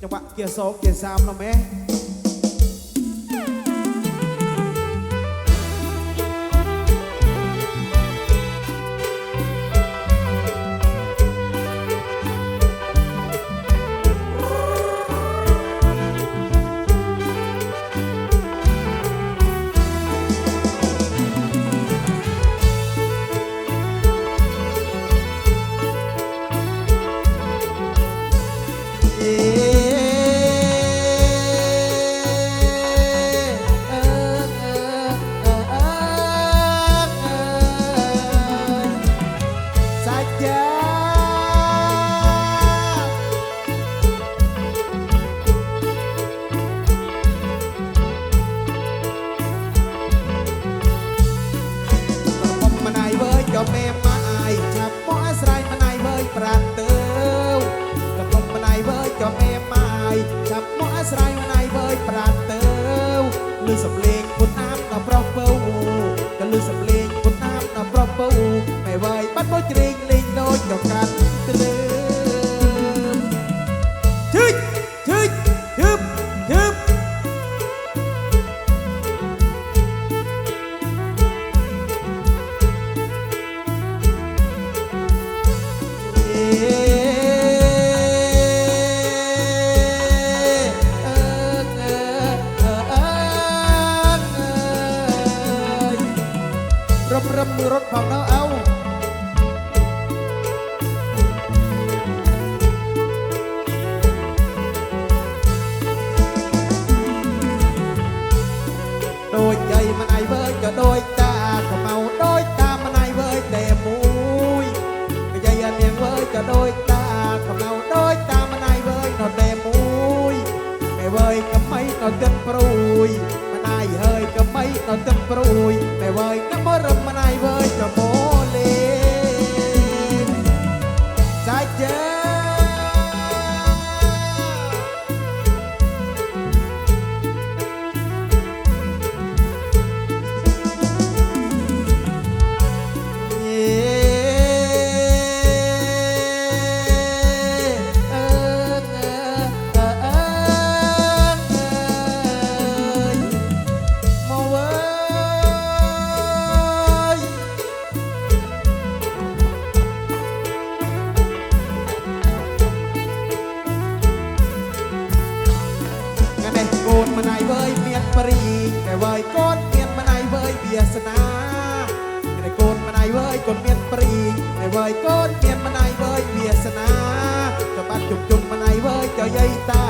จังหวะเกียร์สองเกียร์สามนะแม่ đôi ta ยสนาในโกนมาในเว้ยกนเมียนปรีในเว้ยโกนเมียนมาในเว้ยเวียสนาจะบัดจุกจุกมาในเว้ยจะยัยตา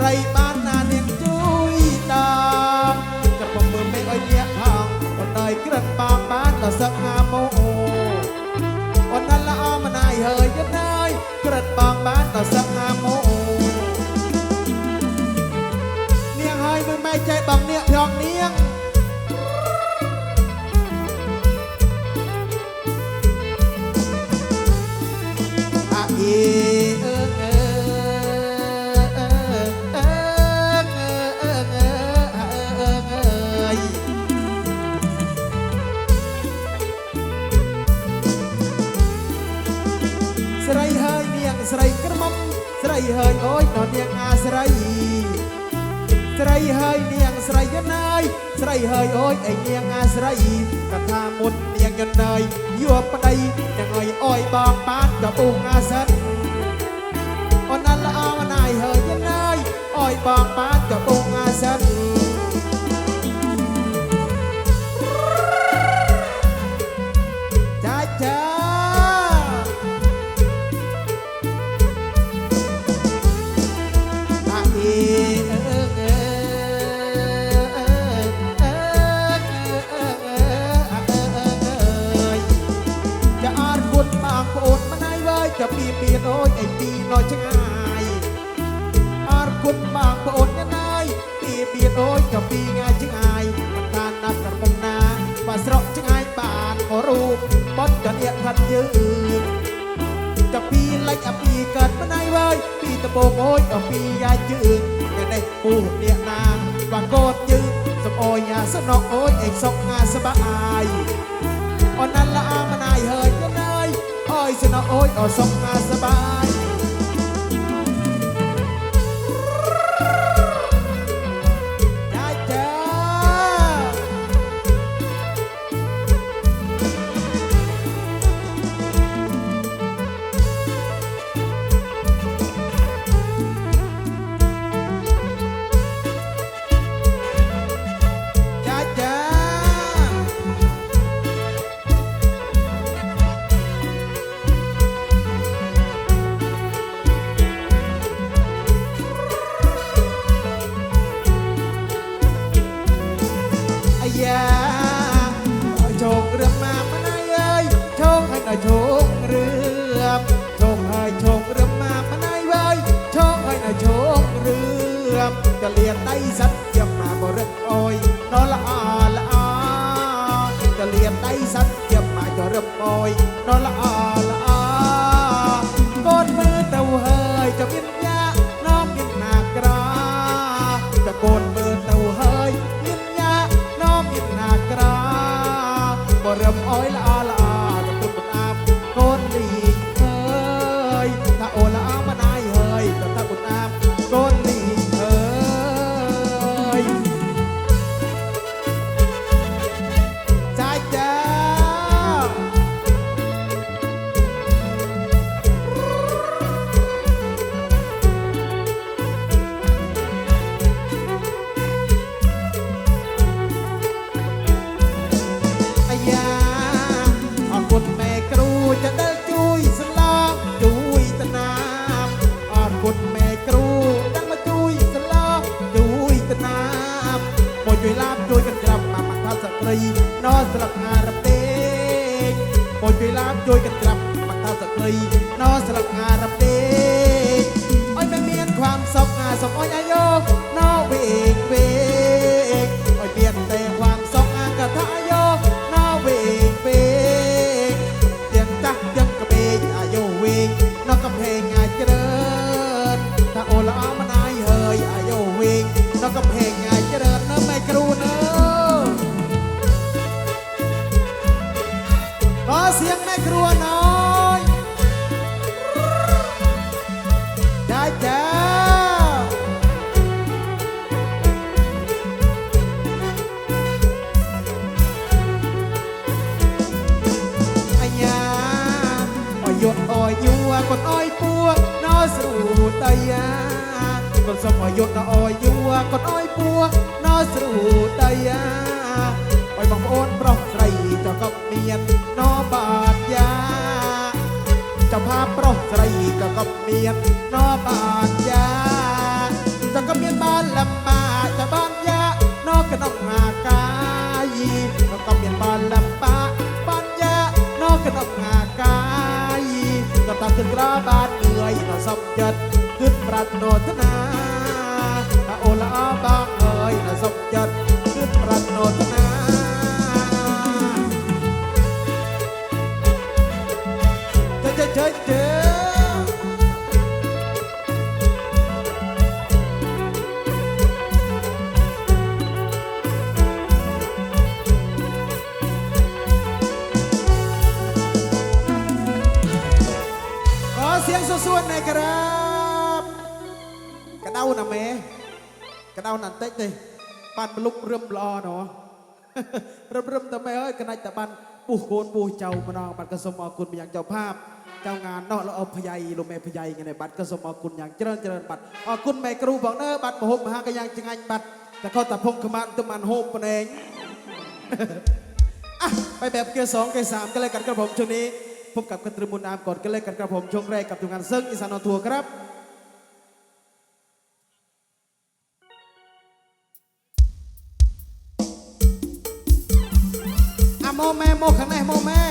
ใครบ้า ระามุนเนียงยนเนยยัวปะไดยังไอยอ้อยบางปานกับปุงอาเซนอ่นนั้นละอามานายเฮยยันนายอ้อยบางปานกับปุงอาเซน ពុតបងប្អូនណាណាយពីបៀតអូនក៏ពីងាយជាងអាយមិនបានដាច់កំពុងណាបើស្រកជាងអាយបានក៏រូបបត់ក៏នេះថាត់យើងតាពីលេចអាពីកើតមិនអាយវើយពីតបោកអូនក៏ពីយ៉ាយើងតែនេះពូអ្នកណាបាកូតយើងសំអយអាសណកអូនឯងសុកងាសបាយអូនណាស់ឡាមិនអាយហើយណាយអើយសណកអូនអសុកងាសបាយ លៀតៃសិតយកមកបរិកអយដល់ល្អល្អតលៀតៃសិតយកមកចរឹបអយដល់ល្អ កូនអើយពួរណោស្រួតៃយ៉ាកូនសុំឲ្យយត់ដល់អើយយួរកូនអើយពួរណោស្រួតៃយ៉ាអើយបងប្អូនប្រុសស្រីចកប់មានណោបាទយ៉ាចាំថាប្រុសស្រីចកប់មានណោបាទយ៉ាចកប់មានបានលំបាកចាំបានយ៉ាណោក្នុងអាកាយចកប់មានបានលំ ถึงราบาดเหนื่อยก็สมยดขึ้นปรัโนธนา นันเต๊กเลยปันบลุกเริ่มรอเนาะเริ่มเริ่มแต่ไม่เอ้ยกันในแต่บันปูโกนปูเจ้ามานองบัตรกระสมอคุณเป็นอย่างเจ้าภาพ เจ้างานเนาะแล้วเอาพยายลงแม่พยายไงในบัตรกระสมอคุณอย่างเจริญเจริญบัตรอคุณแม่ครูบอกเนอะบัตรมหกมหากันยังจังไงบัตรแต่เขาตะพงขมันตะมันโฮมปนเองไปแบบเกียร์สองเกียร์สามกันเลยกันครับผมช่วงนี้พบกับกระตรมุนอามก่อนกันเลยกันครับผมช่วงแรกกับทีมงานเซิร์ฟอีสานอทัวร์ครับ โมแม่โมข้างในโมแม่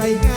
ใจปิสไร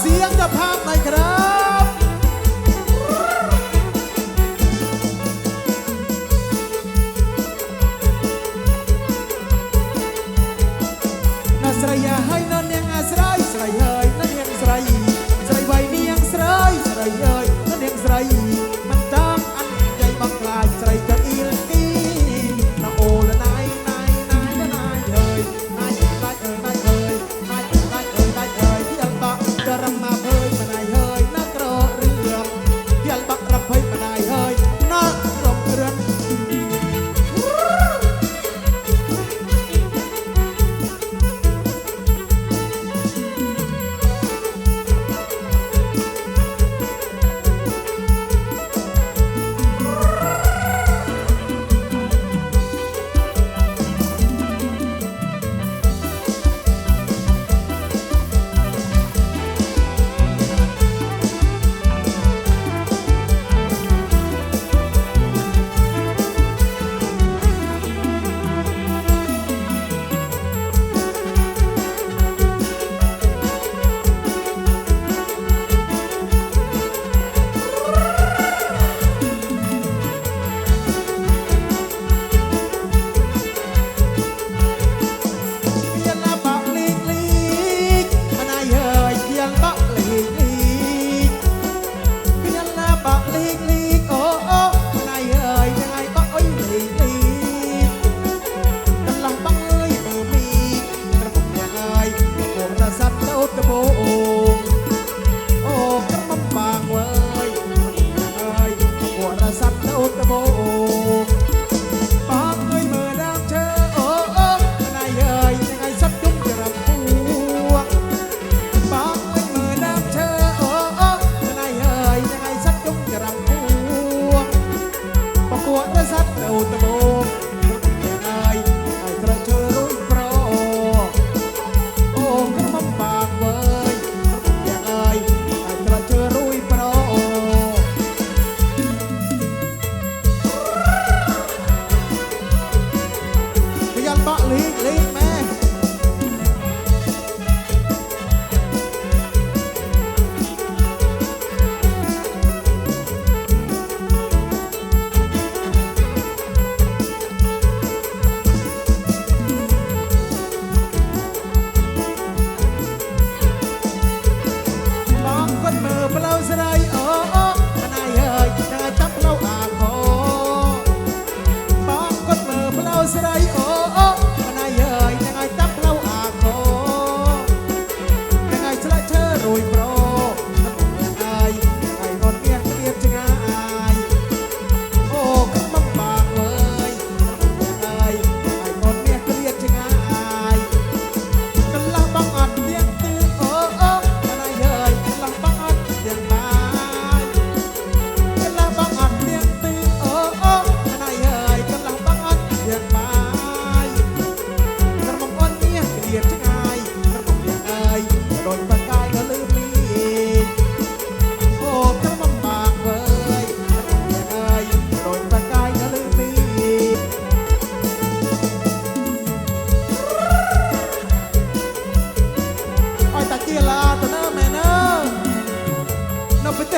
เสียงจะภาพหน่อครับ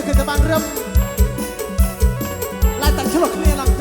เกิดจะบางเรื่องลายแต่งฉลดขึ้นเรียลัง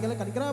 കളി കളിക്കണം